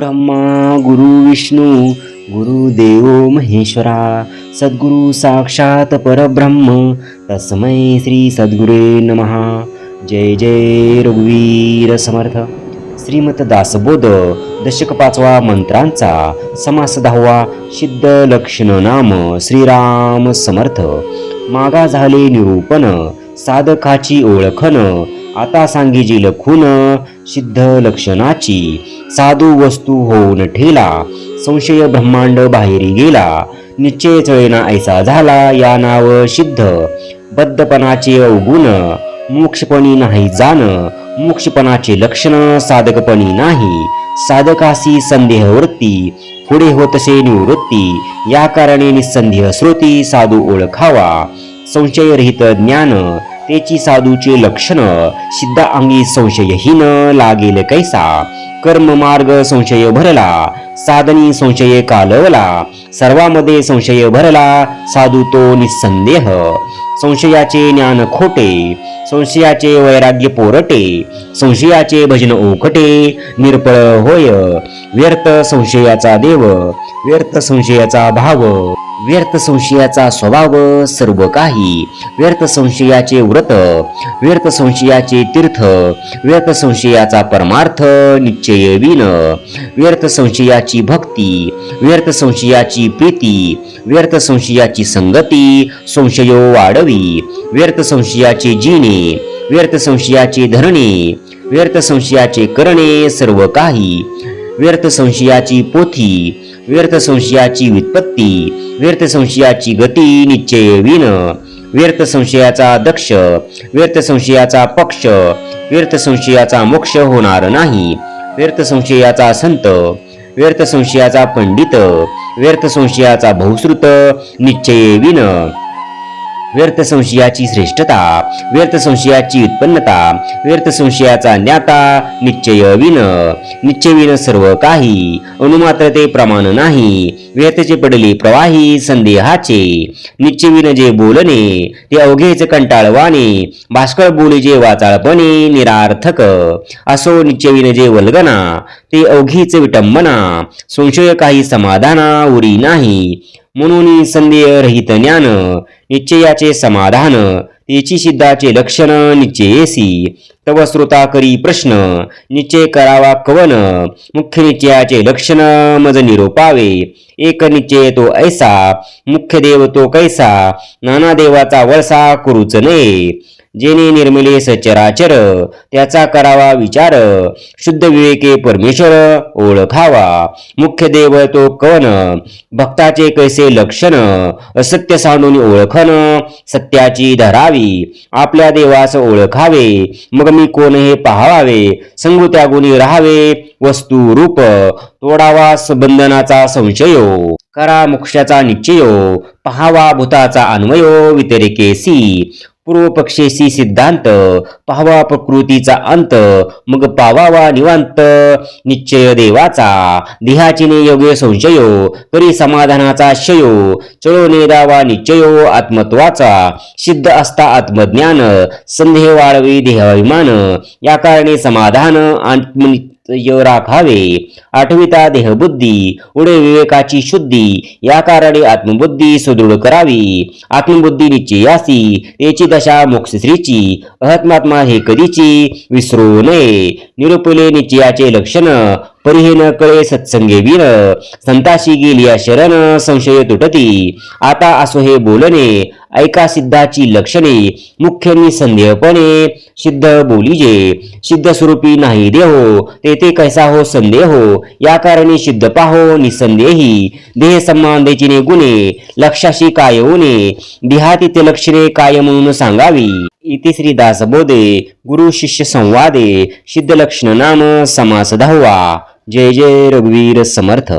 ब्रह्मा गुरु विष्णू गुरुदेव महेश्वरा सद्गुरु साक्षात परब्रह्म तस्मै श्री सद्गुरे नमहा जय जय रघुवीर समर्थ. श्रीमत दासबोध दशक पाचवा मंत्रांचा समास दहावा सिद्ध लक्षण नाम श्रीराम समर्थ. मागा झाले निरूपण साधकाची ओळखन आता सांगिजी लखून सिद्ध लक्षणाची. साधू वस्तू होऊन ठेला संशय ब्रह्मांड बाहेरी गेला. निश्चय चळेना ऐसा झाला या नाव सिद्ध. बद्धपणाचे अवगुण मोक्षपणी नाही जाण. मोक्षपणाचे लक्षण साधकपणी नाही. साधकासी संदेह वृत्ती पुढे होतसे निवृत्ती. या कारणे निसंदेह श्रोती साधू ओळखावा. संशयरहित ज्ञान तेची साधूचे लक्षण सिद्धा अंगी संशयहीन लागेल कैसा. कर्म मार्ग संशय भरला साधनी संशय कालवला सर्वामध्ये संशय भरला साधू तो निसंदेह. संशयाचे ज्ञान खोटे संशयाचे वैराग्य पोरटे संशयाचे भजन ओकटे निरपळ होय. व्यर्थ संशयाचा देव व्यर्थ संशयाचा भाव व्यर्थ संशयाचा स्वभाव सर्व काही. व्यर्थ संशयाचे व्रत व्यर्थ संशयाचे तीर्थ व्यर्थ संशयाचा परमार्थ निश्चय विन व्यर्थ संशयाची भक्ती व्यर्थ संशयाची प्रीती व्यर्थ संशयाची संगती संशयो वाढवी व्यर्थ संशयाचे जिणे व्यर्थ संशयाचे धरणे व्यर्थ संशयाचे करणे सर्व काही व्यर्थ संशयाची पोथी व्यर्थ संशयाची व्युत्पत्ती व्यर्थ संशयाची गती निश्चय विन व्यर्थ संशयाचा दक्ष व्यर्थ संशयाचा पक्ष व्यर्थ संशयाचा मोक्ष होणार नाही व्यर्थ संशयाचा संत व्यर्थ संशयाचा पंडित व्यर्थ संशयाचा बहुश्रुत निश्चय विन. व्यर्थ संशयाची श्रेष्ठता व्यर्थ संशयाची उत्पन्नता व्यर्थ संशयाचा ज्ञाता निश्चय विन निश्चय विन सर्व काही अनुमात्र ते प्रमाण नाही व्यर्थचे पडले प्रवाही संदेहाचे निश्चय विन जे बोलणे ते अवघेच कंटाळवाने भास्कर बोले जे वाचाळपणे निरार्थक असो निश्चय विन जे वल्गना ते अवघीच विटंबना संशय काही समाधाना उरी नाही म्हणून संदेह रहित ज्ञान निश्चयाचे समाधान तेची सिद्धाचे लक्षण निश्चयेसी. तव श्रोता करी प्रश्न निश्चय करावा कवन मुख्य निश्चयाचे लक्षण मज निरोपावे. एक निश्चय तो ऐसा मुख्य देव तो कैसा नाना देवाचा वळसा करूच नये. जेने निर्मिले सचराचर त्याचा करावा विचार शुद्ध विवेके परमेश्वर ओळखावा. मुख्य देव तो कवन भक्ताचे कैसे लक्षण असत्य सांडून ओळखन सत्याची धरावी. आपल्या देवास ओळखावे मग मी कोण हे पाहावे संगू त्यागुणी राहावे वस्तू रूप तोडावा बंधनाचा संशयो. करा मोक्षाचा निश्चयो पहावा भूताचा अन्वयो वितरिकेसी पूर्वपक्षेशी सिद्धांत पाहावा प्रकृतीचा अंत मग पावावा निवांत निश्चय देवाचा देहाचिने योग्य संशयो करी समाधानाचा शयो चळो नेदावा निश्चयो आत्मत्वाचा सिद्ध असता आत्मज्ञान संदेह वाळवी देहाभिमान या कारणे समाधान आत्मनि य राखावे. आठविता देहबुद्धी उडे विवेकाची शुद्धी या कारणे आत्मबुद्धी सुदृढ करावी. आत्मबुद्धी निश्चयासी याची दशा मोक्षश्रीची अहत्मात्मा हे कधीची? विसरू नये. निरुपले निश्चयाचे लक्षण परिहेन कळे सत्संगे वीर संताशी गेली शरण संशय तुटती. आता असो हे बोलणे ऐका सिद्धाची लक्षणे मुख्य निसंदेहपणे सिद्ध बोलीजे सिद्ध स्वरूपी नाही देहो तेथे कैसा हो संदेहो या कारणे सिद्ध पाहो निसंदेही. देह संबंधीची गुणे लक्षाशी काय होणे देहातीत लक्षणे काय म्हणून सांगावी? इति श्री दासबोधे गुरु शिष्य संवादे सिद्ध लक्षण नाम समास धावा जय जय रघुवीर समर्थ.